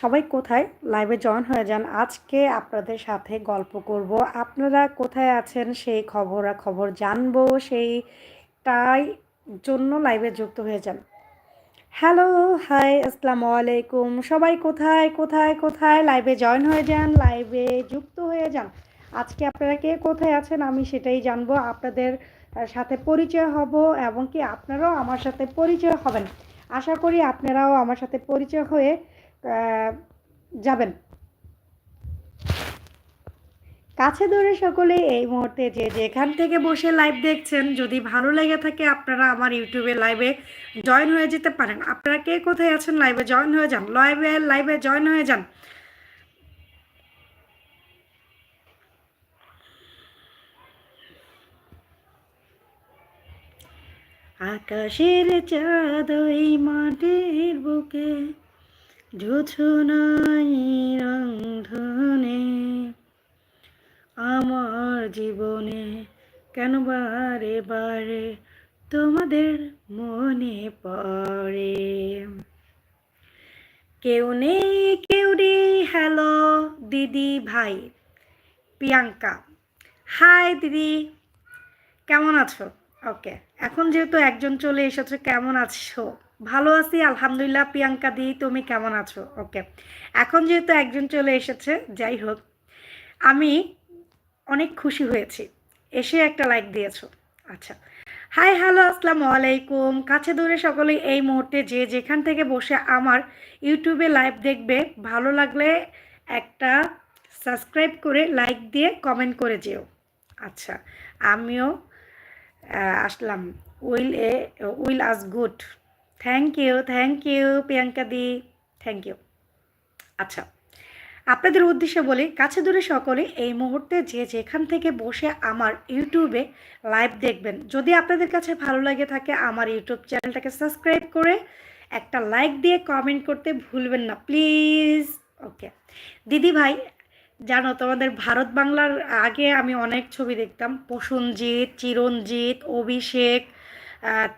সবাই কোথায়? লাইভে জয়েন হয়ে যান। আজকে আপনাদের সাথে গল্প করব। আপনারা কোথায় আছেন? সেই খবরা খবর জানব। সেইটাই জন্য লাইভে যুক্ত হয়ে যান। হ্যালো হাই আসসালামু আলাইকুম সবাই কোথায়? কোথায়? কোথায়? লাইভে জয়েন হয়ে যান। লাইভে যুক্ত হয়ে যান। আজকে আপনারা কে কোথায় আছেন আমি সেটাই জানব। আপনাদের সাথে পরিচয় হব এবং কি আপনারাও আমার সাথে পরিচয় হবেন। আশা করি আপনারাও আমার সাথে পরিচয় হয়ে যাবেন। কাছে ধরে সকলে এই মুহূর্তে যে যেখান থেকে বসে লাইভ দেখছেন, যদি ভালো লেগে থাকে আপনারা আমার ইউটিউবে লাইভে জয়েন হয়ে যেতে পারেন। আপনারা কে কোথায় আছেন লাইভে জয়েন হয়ে যান। লাইভে লাইভে জয়েন হয়ে যান। আকাশের চাঁদ ওই মাটির বুকে জোছনাই রংধনে আমার জীবনে কেন বারে বারে তোমাদের মনে পড়ে? কেউ নেই কেউ নেই, হ্যালো দিদি ভাই। প্রিয়াঙ্কা, হাই দিদি, কেমন আছো? ওকে, এখন যেহেতু একজন চলে এসেছ, কেমন আছো? ভালো আছি, আলহামদুলিল্লাহ। প্রিয়াঙ্কা দি, তুমি কেমন আছো? ওকে এখন যেহেতু একজন চলে এসেছে, যাই হোক, আমি অনেক খুশি হয়েছি। এসে একটা লাইক দিয়েছ। আচ্ছা। হাই হ্যালো আসসালামু আলাইকুম। কাছে দূরে সকলে এই মুহূর্তে যে যেখান থেকে বসে আমার ইউটিউবে লাইভ দেখবে, ভালো লাগলে একটা সাবস্ক্রাইব করে লাইক দিয়ে কমেন্ট করে যেও। আচ্ছা আমিও আসলাম। Will a will us good thank you thank you Priyanka di. Thank you আচ্ছা আপনাদের উদ্দেশ্যে বলি, কাছে দূরে সকলে এই মুহূর্তে যে যেখান থেকে বসে আমার ইউটিউবে লাইভ দেখবেন, যদি আপনাদের কাছে ভালো লাগে থাকে আমার ইউটিউব চ্যানেলটাকে সাবস্ক্রাইব করে একটা লাইক দিয়ে কমেন্ট করতে ভুলবেন না প্লিজ ওকে দিদি ভাই, জানো তোমাদের ভারত বাংলার আগে আমি অনেক ছবি দেখতাম, প্রসেনজিৎ চিরঞ্জিত অভিষেক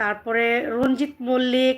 তারপরে রঞ্জিত মল্লিক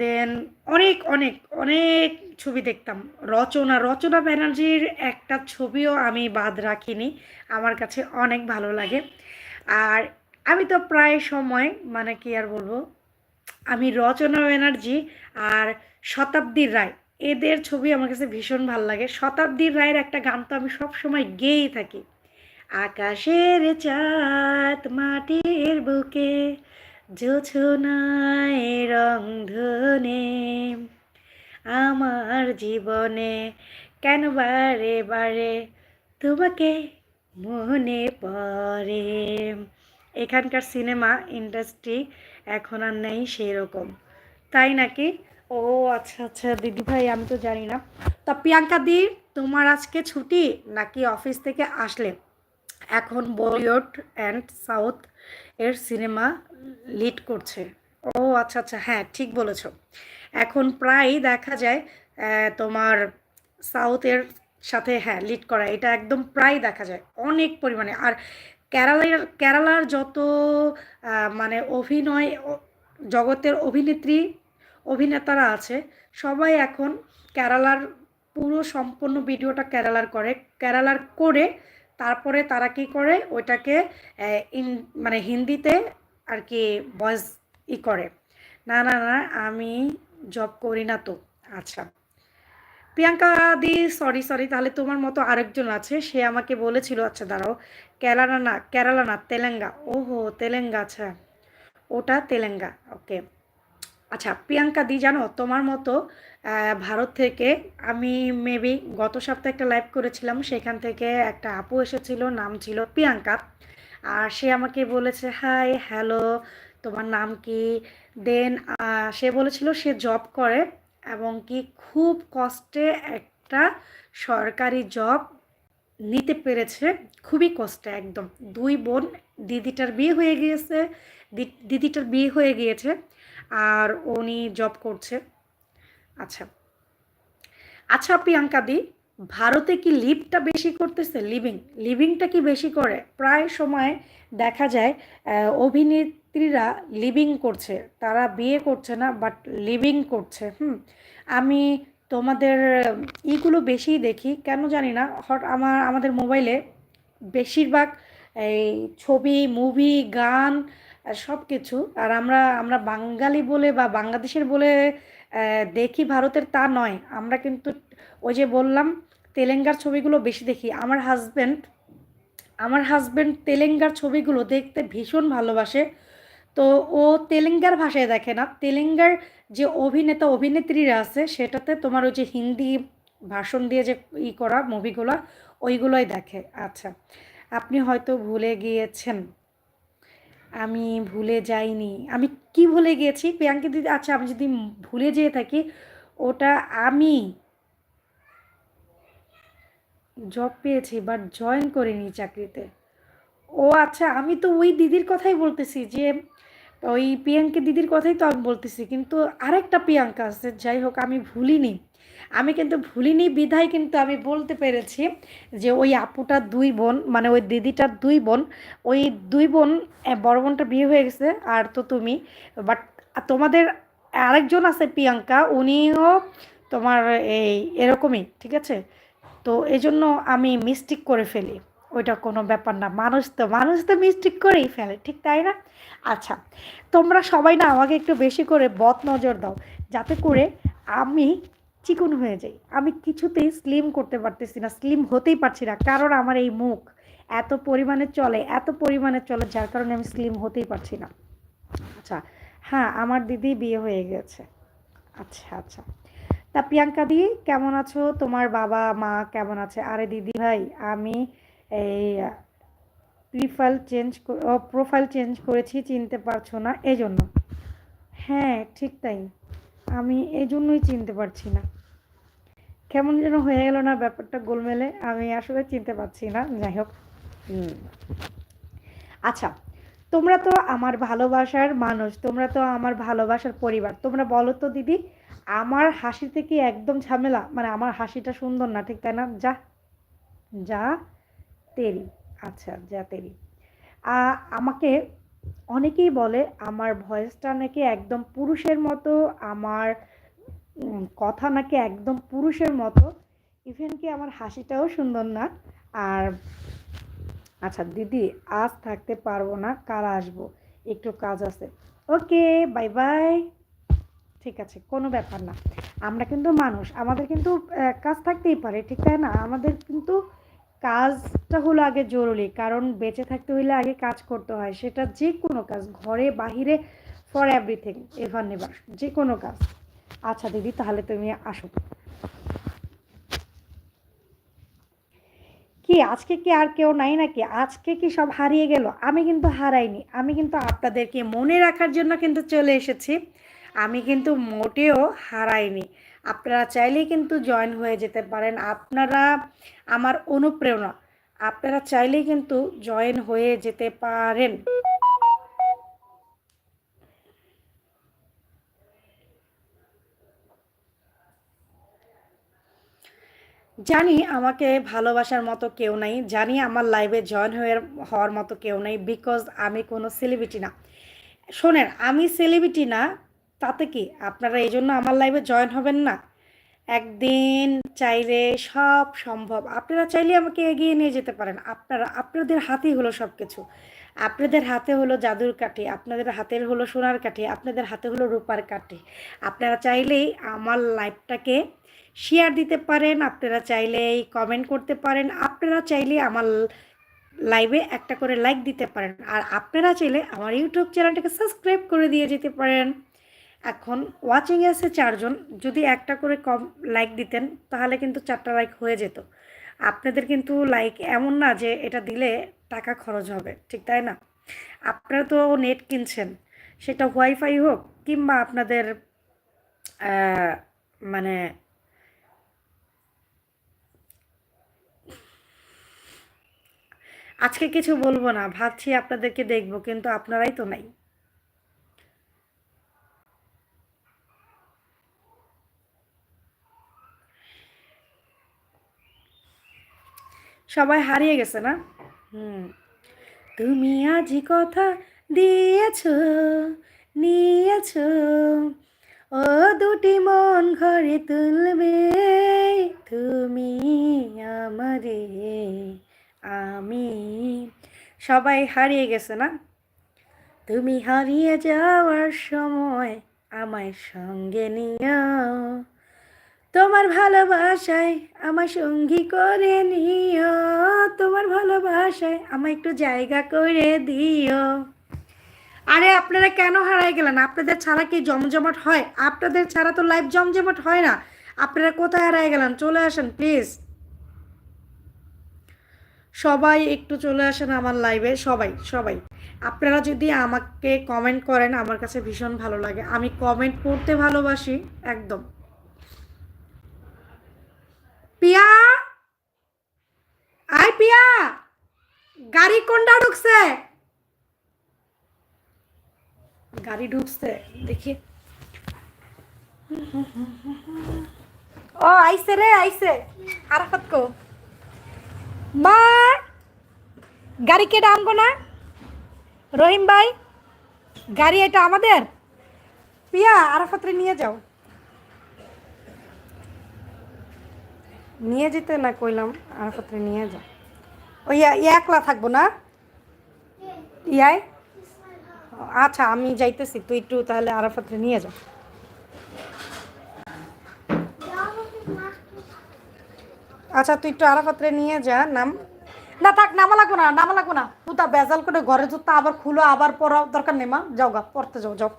দেন অনেক অনেক অনেক ছবি দেখতাম। রচনা রচনা ব্যানার্জির একটা ছবিও আমি বাদ রাখিনি। আমার কাছে অনেক ভালো লাগে। আর আমি তো প্রায় সময় মানে কি আর বলব, আমি রচনা ব্যানার্জি আর শতাব্দীর রায়, এদের ছবি আমার কাছে ভীষণ ভালো লাগে। শতাব্দীর রায়ের একটা গান তো আমি সব সময় গেয়েই থাকি। আকাশের চাঁদ মাটির বুকে জোছনায় রং ধনে, আমার জীবনে কেন বারে বারে তোমাকে মনে পড়ে? এখানকার সিনেমা ইন্ডাস্ট্রি এখন আর নেই সেরকম। তাই নাকি? ও আচ্ছা আচ্ছা দিদি ভাই, আমি তো জানি না। তা প্রিয়াঙ্কা দি, তোমার আজকে ছুটি নাকি অফিস থেকে আসলে? এখন বলিউড অ্যান্ড সাউথ এর সিনেমা লিড করছে। ও আচ্ছা আচ্ছা হ্যাঁ ঠিক বলেছ। এখন প্রায় দেখা যায় তোমার সাউথের সাথে হ্যাঁ লিড করা, এটা একদম প্রায় দেখা যায়, অনেক পরিমাণে। আর কেরালার কেরালার যত মানে অভিনয় জগতের অভিনেত্রী, অভিনেতারা আছে, সবাই এখন কেরালার পুরো সম্পূর্ণ ভিডিওটা কেরালার করে কেরালার করে তারপরে তারা কি করে? ওইটাকে ইন মানে হিন্দিতে আর কি ভয়েস ই করে। না না না, আমি জব করি না তো। আচ্ছা। প্রিয়াঙ্কা দি, সরি সরি, তাহলে তোমার মতো আরেকজন আছে, সে আমাকে বলেছিল আচ্ছা দাঁড়াও কেরালা না কেরালা না তেলেঙ্গা ওহো তেলেঙ্গা আচ্ছা ওটা তেলেঙ্গা ওকে। আচ্ছা প্রিয়াঙ্কা দি, জানো? তোমার মতো ভারত থেকে আমি মেবি গত সপ্তাহে একটা লাইভ করেছিলাম। সেখান থেকে একটা আপু এসেছিল, নাম ছিল প্রিয়াঙ্কা। আর সে আমাকে বলেছে হাই হ্যালো তোমার নাম কি? দেন সে বলেছিল সে জব করে এবং কি খুব কষ্টে একটা সরকারি জব নিতে পেরেছে। খুবই কষ্টে একদম। দুই বোন, দিদিটার বিয়ে হয়ে গিয়েছে দিদিটার বিয়ে হয়ে গিয়েছে। আর উনি জব করছে। আচ্ছা। আচ্ছা প্রিয়াঙ্কা দি, ভারতে কি লিভটা বেশি করতেছে? লিভিং লিভিংটা কি বেশি করে? প্রায় সময় দেখা যায় অভিনেত্রীরা লিভিং করছে। তারা বিয়ে করছে না বাট লিভিং করছে। হুম, আমি তোমাদের ইগুলো বেশি দেখি। কেন জানি না, হট, আমার, আমাদের মোবাইলে বেশিরভাগ এই ছবি মুভি গান সব কিছু আর আমরা আমরা বাঙালি বলে বা বাংলাদেশের বলে দেখি ভারতের তা নয়। আমরা কিন্তু ওই যে বললাম, তেলেঙ্গার ছবিগুলো বেশি দেখি। আমার হাজব্যান্ড আমার হাজব্যান্ড তেলেঙ্গার ছবিগুলো দেখতে ভীষণ ভালোবাসে। তো ও তেলেঙ্গার ভাষায় দেখে না। তেলেঙ্গার যে অভিনেতা, অভিনেত্রীরা আছে, সেটাতে তোমার ওই যে হিন্দি ভাষণ দিয়ে যে ই করা মুভিগুলো ওইগুলোই দেখে। আচ্ছা আপনি হয়তো ভুলে গিয়েছেন। আমি ভুলে যাইনি। আমি কি ভুলে গিয়েছি প্রিয়াঙ্কা দিদি আচ্ছা আমি যদি ভুলে যেয়ে থাকি, ওটা আমি জব পেয়েছি বাট জয়েন করিনি চাকরিতে। ও আচ্ছা আমি তো ওই দিদির কথাই বলতেছি যে, ওই প্রিয়াঙ্কা দিদির কথাই তো আমি বলতেছি, কিন্তু আরেকটা প্রিয়াঙ্কা আছে, যাই হোক, আমি ভুলিনি। আমি কিন্তু ভুলিনি, বিধায় কিন্তু আমি বলতে পেরেছি যে ওই আপুটার দুই বোন মানে ওই দিদিটার দুই বোন, ওই দুই বোন বড় বোনটা বিয়ে হয়ে গেছে আর তো তুমি বাট তোমাদের আরেকজন আছে প্রিয়াঙ্কা, উনিও তোমার এই এরকমই, ঠিক আছে? তো এই জন্য আমি মিস্টেক করে ফেলি, ওইটা কোনো ব্যাপার না, মানুষ তো মানুষ তো মিস্টেক করেই ফেলে, ঠিক তাই না? আচ্ছা তোমরা সবাই না আমাকে একটু বেশি করে বদ নজর দাও, যাতে করে আমি চিকন হয়ে যাই। আমি কিছুতেই স্লিম করতে পারতেছি না স্লিম হতেই পারছি না, কারণ আমার এই মুখ এত পরিমাণে চলে, এত পরিমাণে চলে, যার কারণে আমি স্লিম হতেই পারছি না। আচ্ছা হ্যাঁ আমার দিদি বিয়ে হয়ে গেছে। আচ্ছা আচ্ছা। তা প্রিয়াঙ্কা দি, কেমন আছো? তোমার বাবা, মা কেমন আছে? আরে দিদি ভাই, আমি এই প্রিফাইল চেঞ্জ প্রোফাইল চেঞ্জ করেছি, চিনতে পারছ না এই জন্য হ্যাঁ ঠিক তাই। আমি এই জন্যই চিনতে পারছি না। কেমন যেন হয়ে গেল না ব্যাপারটা গোলমেলে, আমি আসলে চিনতে পারছি না, যাই হোক। আচ্ছা তোমরা তো আমার ভালোবাসার মানুষ, তোমরা তো আমার ভালোবাসার পরিবার, তোমরা বলো তো দিদি, আমার হাসিতে কি একদম ঝামেলা মানে আমার হাসিটা সুন্দর না, ঠিক তাই না? যা যা তেরি আচ্ছা যা তেরি। আমাকে অনেকেই বলে আমার ভয়েসটা নাকি একদম পুরুষের মতো, আমার কথা নাকি একদম পুরুষের মতো। ইভেন কি আমার হাসিটাও সুন্দর না। আর আচ্ছা দিদি, আজ থাকতে পারব না, কাল আসব। একটু কাজ আছে। ওকে বাই বাই ঠিক আছে, কোনো ব্যাপার না। আমরা কিন্তু মানুষ, আমাদের কিন্তু কাজ থাকতেই পারে, ঠিক তাই না? আমাদের কিন্তু কাজটা হলো আগে জরুরি, কারণ বেঁচে থাকতে হইলে আগে কাজ করতে হয়। সেটা যে কোনো কাজ, ঘরে, বাহিরে ফর এভরিথিং এভার নেভার যে কোনো কাজ। আচ্ছা দিদি, তাহলে তুমি আসো। কি, আজকে কি আর কেউ নাই নাকি? আজকে কি সব হারিয়ে গেল? আমি কিন্তু হারাইনি। আমি কিন্তু আপনাদেরকে মনে রাখার জন্য কিন্তু চলে এসেছি। আমি কিন্তু মোটেও হারাইনি। আপনারা চাইলেই কিন্তু জয়েন হয়ে যেতে পারেন। আপনারা আমার অনুপ্রেরণা। আপনারা চাইলেই কিন্তু জয়েন হয়ে যেতে পারেন। জানি আমাকে ভালোবাসার মতো কেউ নাই, জানি আমার লাইভে জয়েন হয়ে হওয়ার মতো কেউ নাই বিকজ আমি কোনো সেলিব্রিটি না। শোনেন, আমি সেলিব্রিটি না, তাতে কি? আপনারা এই জন্য আমার লাইভে জয়েন হবেন না? একদিন চাইলে সব সম্ভব। আপনারা চাইলে আমাকে এগিয়ে নিয়ে যেতে পারেন। আপনারা, আপনাদের হাতেই হলো সব কিছু আপনাদের হাতে হলো জাদুর কাঠি, আপনাদের হাতের হলো সোনার কাঠি, আপনাদের হাতে হলো রূপার কাঠি। আপনারা চাইলেই আমার লাইভটাকে শেয়ার দিতে পারেন, আপনারা চাইলেই কমেন্ট করতে পারেন, আপনারা চাইলে আমার লাইভে একটা করে লাইক দিতে পারেন, আর আপনারা চাইলে আমার ইউটিউব চ্যানেলটাকে সাবস্ক্রাইব করে দিয়ে যেতে পারেন। এখন ওয়াচিং আছে চারজন, যদি একটা করে কম লাইক দিতেন, তাহলে কিন্তু চারটা লাইক হয়ে যেত। আপনাদের কিন্তু লাইক এমন না যে এটা দিলে টাকা খরচ হবে, ঠিক তাই না? আপনারা তো নেট কিনছেন, সেটা ওয়াইফাই হোক কিংবা আপনাদের মানে আজকে কিছু বলব না, ভাবছি আপনাদেরকে দেখব, কিন্তু আপনারাই তো নাই। সবাই হারিয়ে গেছে না? তুমি আজ কথা দিয়েছ, নিয়েছ, ও দুটি মন ঘরে তুলবে। সবাই হারিয়ে গেছে না? তুমি হারিয়ে যাওয়ার সময় আমায় সঙ্গে নিও। তোমার ভালোবাসায় আমার সঙ্গী করে নিও। তোমার ভালোবাসায় আমায় একটু জায়গা করে দিও। আরে, আপনারা কেন হারাই গেলেন? আপনাদের ছাড়া কি জমজমাট হয়? আপনাদের ছাড়া তো লাইভ জমজমাট হয় না। আপনারা কোথায় হারাই গেলেন? চলে আসেন প্লিজ সবাই একটু চলে আসেন আমার লাইভে সবাই সবাই। আপনারা যদি আমাকে কমেন্ট করেন, আমার কাছে ভীষণ ভালো লাগে। আমি কমেন্ট করতে ভালোবাসি, একদম। পিয়া? আয় পিয়া! গাড়ি কোনটা ঢুকছে? গাড়ি ঢুকছে, দেখি। ও আইসে রে আইসে আরাফাত কো। মা! গাড়ি কেটে আনব না? রহিম ভাই, গাড়ি এটা আমাদের? পিয়া, আরাফাতরে নিয়ে যাও। নিয়ে যেতে না কইলাম, আরাফাতরে নিয়ে যাও। ওই একলা থাকব না? ইয়াই? আচ্ছা আমি যাইতেছি, তুই একটু তাহলে আরাফাতরে নিয়ে যাও। আচ্ছা তুই একটু আরাফাতরে নিয়ে যা, নাম। না, থাক, নামা লাগবো না, নামা লাগবো না। তুই তা বেজাল করে ঘরে জুতা আবার খুলো, আবার পড়া দরকার নেই, মা। যাও গা, পড়তে যাও যাও।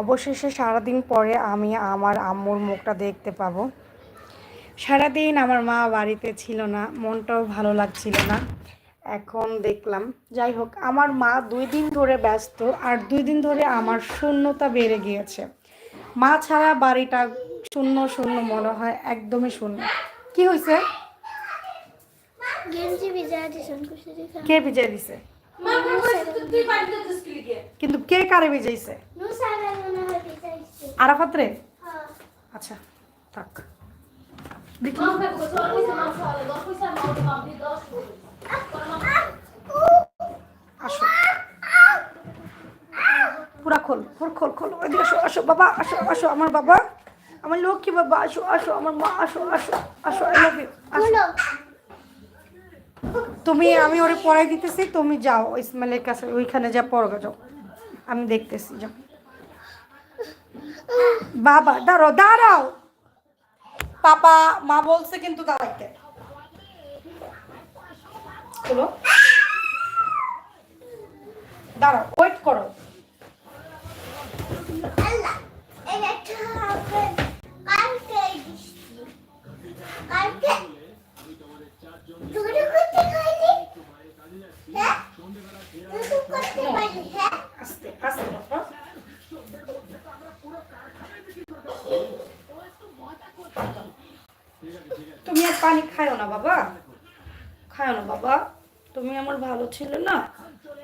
অবশেষে সারাদিন পরে আমি আমার আম্মুর মুখটা দেখতে পাবো। সারাদিন আমার মা বাড়িতে ছিল না, মনটাও ভালো লাগছিল না। এখন দেখলাম, যাই হোক, আমার মা দুই দিন ধরে ব্যস্ত, আর দুই দিন ধরে আমার শূন্যতা বেড়ে গিয়েছে। মা ছাড়া বাড়িটা শূন্য শূন্য মনে হয়, একদমই শূন্য। কি হয়েছে কে ভিজাই দিছে? কিন্তু কে কারে ভিজাইছে? নু সারা ভিজাইছে। আরাফাত রে হ্যাঁ আচ্ছা থাক। দেখি আসো। পুরা খোল খোল খোল খোল। আসো আসো বাবা আসো আসো আমার বাবা। আমার লক্ষ্মী বাবা আসো আসো আমার মা আসো আসো আসো আই লাভ ইউ আসো। তুমি আমি ওরে পড়াই দিতেছি তুমি যাও ইসমাইলের কাছে ওইখানে যা পড়বে যাও। আমি দেখতেছি যাও। বাবা দাঁড়াও দাঁড়াও। পাপা মা বলছে কিন্তু দাঁড়াইতে। দাঁড়াও ওয়েট করো আল্লাহ এই একটা হবে কালকে বৃষ্টি কালকে দুটো করতে খাইলি হ্যাঁ দুটো করতে পারি হ্যাঁ আস্তে আস্তে বাবা। তুমি আর পানি খায়ো না বাবা খায়ো না বাবা, তুমি আমার ভালো ছিল না?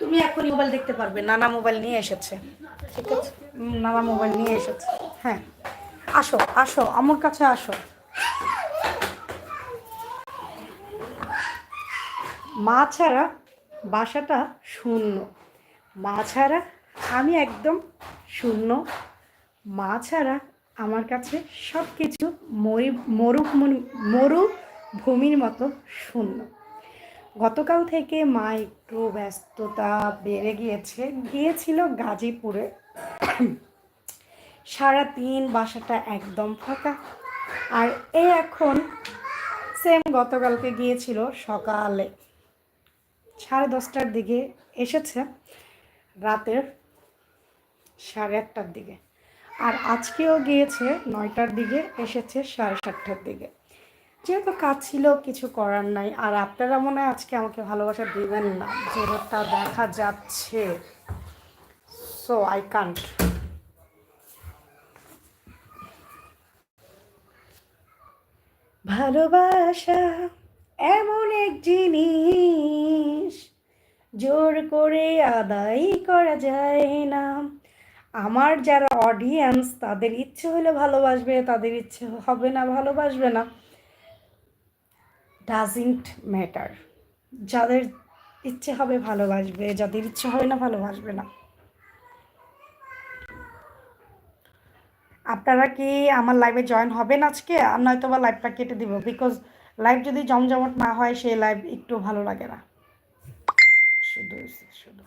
তুমি এখন মোবাইল দেখতে পারবে, নানা মোবাইল নিয়ে এসেছে। ঠিক আছে? নানা মোবাইল নিয়ে এসেছে। হ্যাঁ আসো আসো, আমার কাছে আসো। মা ছাড়া বাসাটা শূন্য। মা ছাড়া আমি একদম শূন্য। মা ছাড়া আমার কাছে সব কিছু মরি মরু মরুভূমির মতো শূন্য। গতকাল থেকে মা একটু ব্যস্ততা বেড়ে গিয়েছে। গিয়েছিল গাজীপুরে। সারা দিন বাসাটা একদম ফাঁকা। আর এ এখন সেম গতকালকে গিয়েছিল সকালে। সাড়ে দশটার দিকে এসেছে, রাতের সাড়ে আটটার দিকে। আর আজকেও গিয়েছে নয়টার দিকে, এসেছে সাড়ে সাতটার দিকে। যেহেতু কাজ ছিল, কিছু করার নাই। আর আপনারা মনে হয় আজকে আমাকে ভালোবাসা দিবেন না। যেটা দেখা যাচ্ছে। সো আই কান্ট ভালোবাসা এমন এক জিনিস, জোর করে আদায় করা যায় না। আমার যারা অডিয়েন্স তাদের ইচ্ছে হলে ভালোবাসবে, তাদের ইচ্ছে হবে না, ভালোবাসবে না। ডাজেন্ট ম্যাটার যাদের ইচ্ছে হবে ভালোবাসবে, যাদের ইচ্ছে হবে না ভালোবাসবে না। আপনারা কি আমার লাইভে জয়েন হবেন আজকে? আর নয়তো বা লাইভটা কেটে দিব বিকজ লাইভ যদি জমজমাট না হয়, সেই লাইভ একটু ভালো লাগে না। শুধু শুধু।